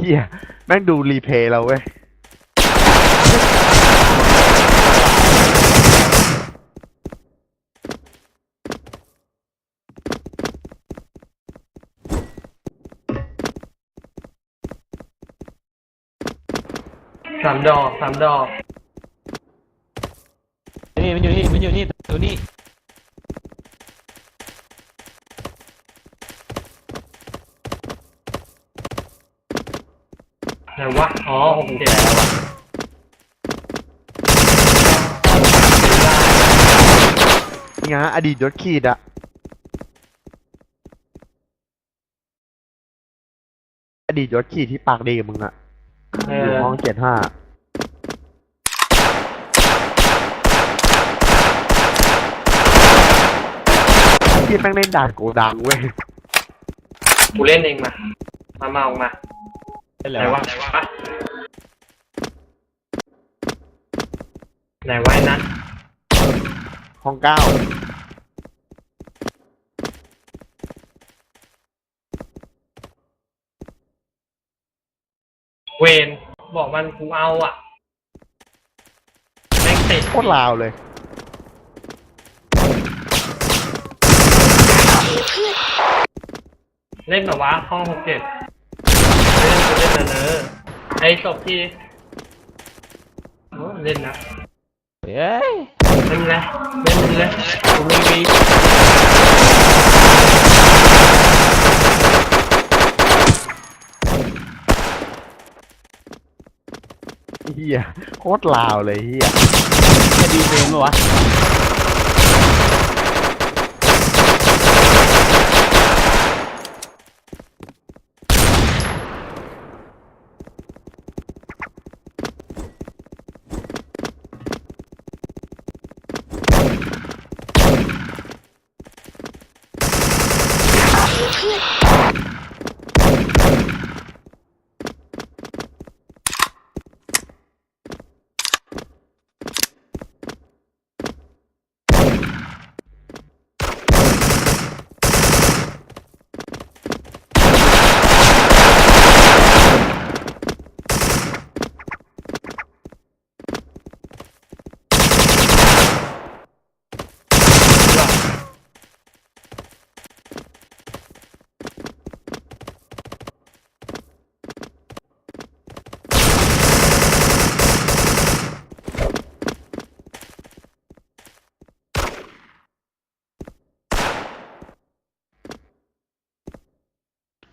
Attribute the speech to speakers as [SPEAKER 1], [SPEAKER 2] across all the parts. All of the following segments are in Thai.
[SPEAKER 1] เฮียแม่งดูรีเพลย์เราเว้ย
[SPEAKER 2] สามดอกสามดอก
[SPEAKER 3] นี่มันอยู่นี่มันอยู่นี่ตัวนี้
[SPEAKER 2] ไหนวะ อ๋อโอเค
[SPEAKER 3] แล้วอะ
[SPEAKER 1] งาอดีตยศขีดอะอดีตยศขีดที่ปากดีกับมึงอะ
[SPEAKER 2] เอ
[SPEAKER 1] อยู่
[SPEAKER 2] อ
[SPEAKER 1] ห้องเจ็ดห้าพี่แม่งเล่นด่านโกดังเว้ย
[SPEAKER 2] กูเล่นเองมา มามาออกมา
[SPEAKER 3] ได้
[SPEAKER 2] ไหน
[SPEAKER 3] แล้ว
[SPEAKER 2] วะไหนวะไหนวะไอ้นั้น
[SPEAKER 1] ห้องเก้า
[SPEAKER 2] เวนบอกมันกูเอาอะแม่งติด
[SPEAKER 1] โคตรลาวเลย
[SPEAKER 2] เล่นแบบว่าห้องหกเจ็ด เล่นกูเล่นนะเนอะไอ้ศพที่โอ้เล่นนะ
[SPEAKER 3] เฮ้ย
[SPEAKER 2] เล่นเลยเล่นเลย
[SPEAKER 3] กูมีวี
[SPEAKER 1] เฮียโคตรลาวเลยเฮีย
[SPEAKER 3] จะดีเฟนปะวะ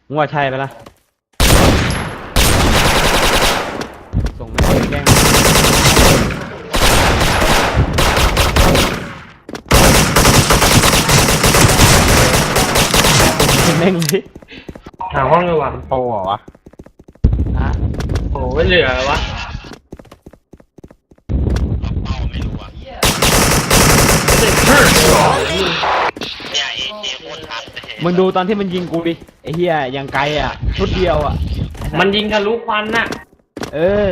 [SPEAKER 3] มึงว่าใช่ไหมล่ะส่งมาแกล้งแม่งดิ
[SPEAKER 2] หาห้องเลยว่ะ
[SPEAKER 1] โตเหรอวะ
[SPEAKER 3] อะ
[SPEAKER 2] โอ้ไม่เหลือวะ
[SPEAKER 3] มึงดูตอนที่มันยิงกูดิไอ้เหี้ยยังไกลอะชุดเดียวอะ
[SPEAKER 2] มันยิงทะลุควันน่ะ
[SPEAKER 3] เออ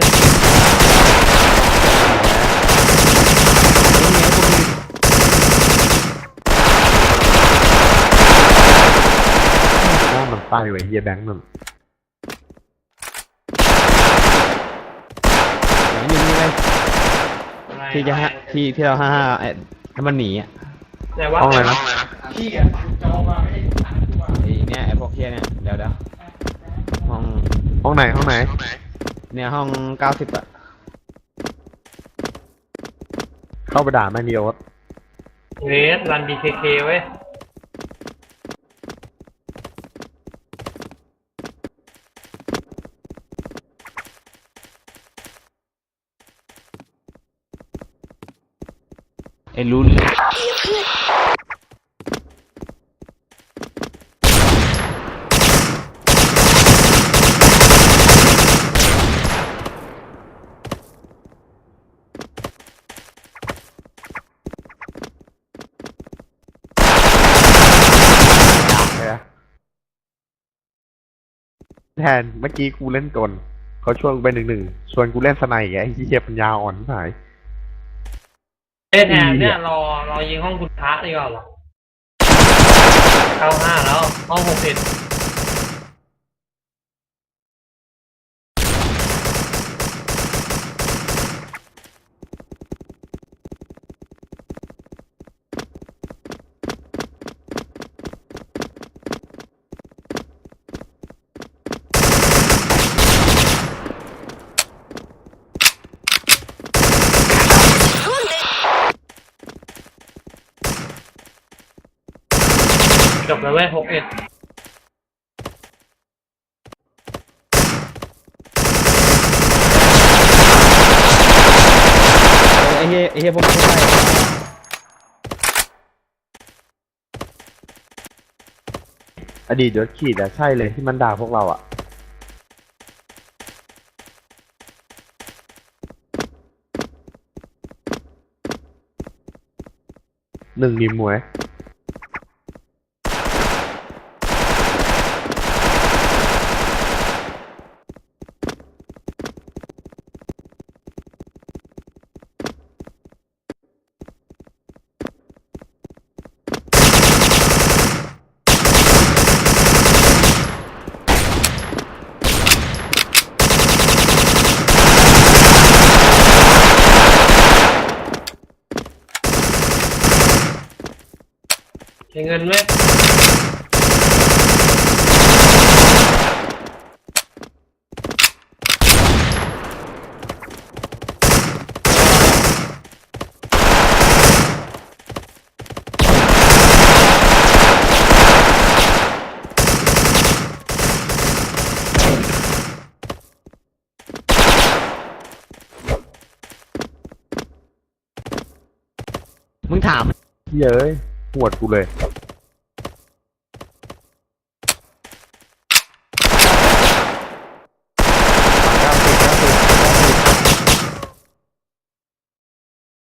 [SPEAKER 1] หน้ามันไส้ไว้เฮียแบงค์นั่น
[SPEAKER 3] อย่างนี้เลยที่จะฮะที่ที่เราห้าห้าไอ้ให้มันหนีอะ
[SPEAKER 2] ไหนวะ
[SPEAKER 1] ห้องอะไรนะ
[SPEAKER 3] ไอ้เนี่ยไอ้พวกเฮียเนี่ยเดี๋ยวเดี๋ยวห้อง
[SPEAKER 1] ห้องไหนห้องไหน
[SPEAKER 3] เนี่ยห้องเก้าสิบอะ
[SPEAKER 1] เข้าไปด่าแม่งดีโอ๊ต
[SPEAKER 2] เวสรันบีเคเคเว้ย
[SPEAKER 3] ไอ้รู้เรื่อง
[SPEAKER 1] แทนเมื่อกี้กูเล่นกลเขาชวนกูไปหนึ่งหนึ่งชวนกูเล่นสไนด์อีกไอ้เฮียปัญญาอ่อนที่ไหน
[SPEAKER 2] เอ้ยแทนเนี่ยรอรอยิงห้องคุณพระดีกว่าเหรอเก้าห้าแล้วห้องหกสิบ จบแล้วเว้ยหกเอ็ด
[SPEAKER 3] ไอ้เหี้ยไอ้เหี้ยพวกนี้ไม่ใช่
[SPEAKER 1] อดีตยศขีดอะใช่เลยที่มันด่าพวกเราอะหนึ่งมีมวย
[SPEAKER 2] ใช้เงินเว้ย
[SPEAKER 3] มึงถาม
[SPEAKER 1] เย้ยห วดกูเลย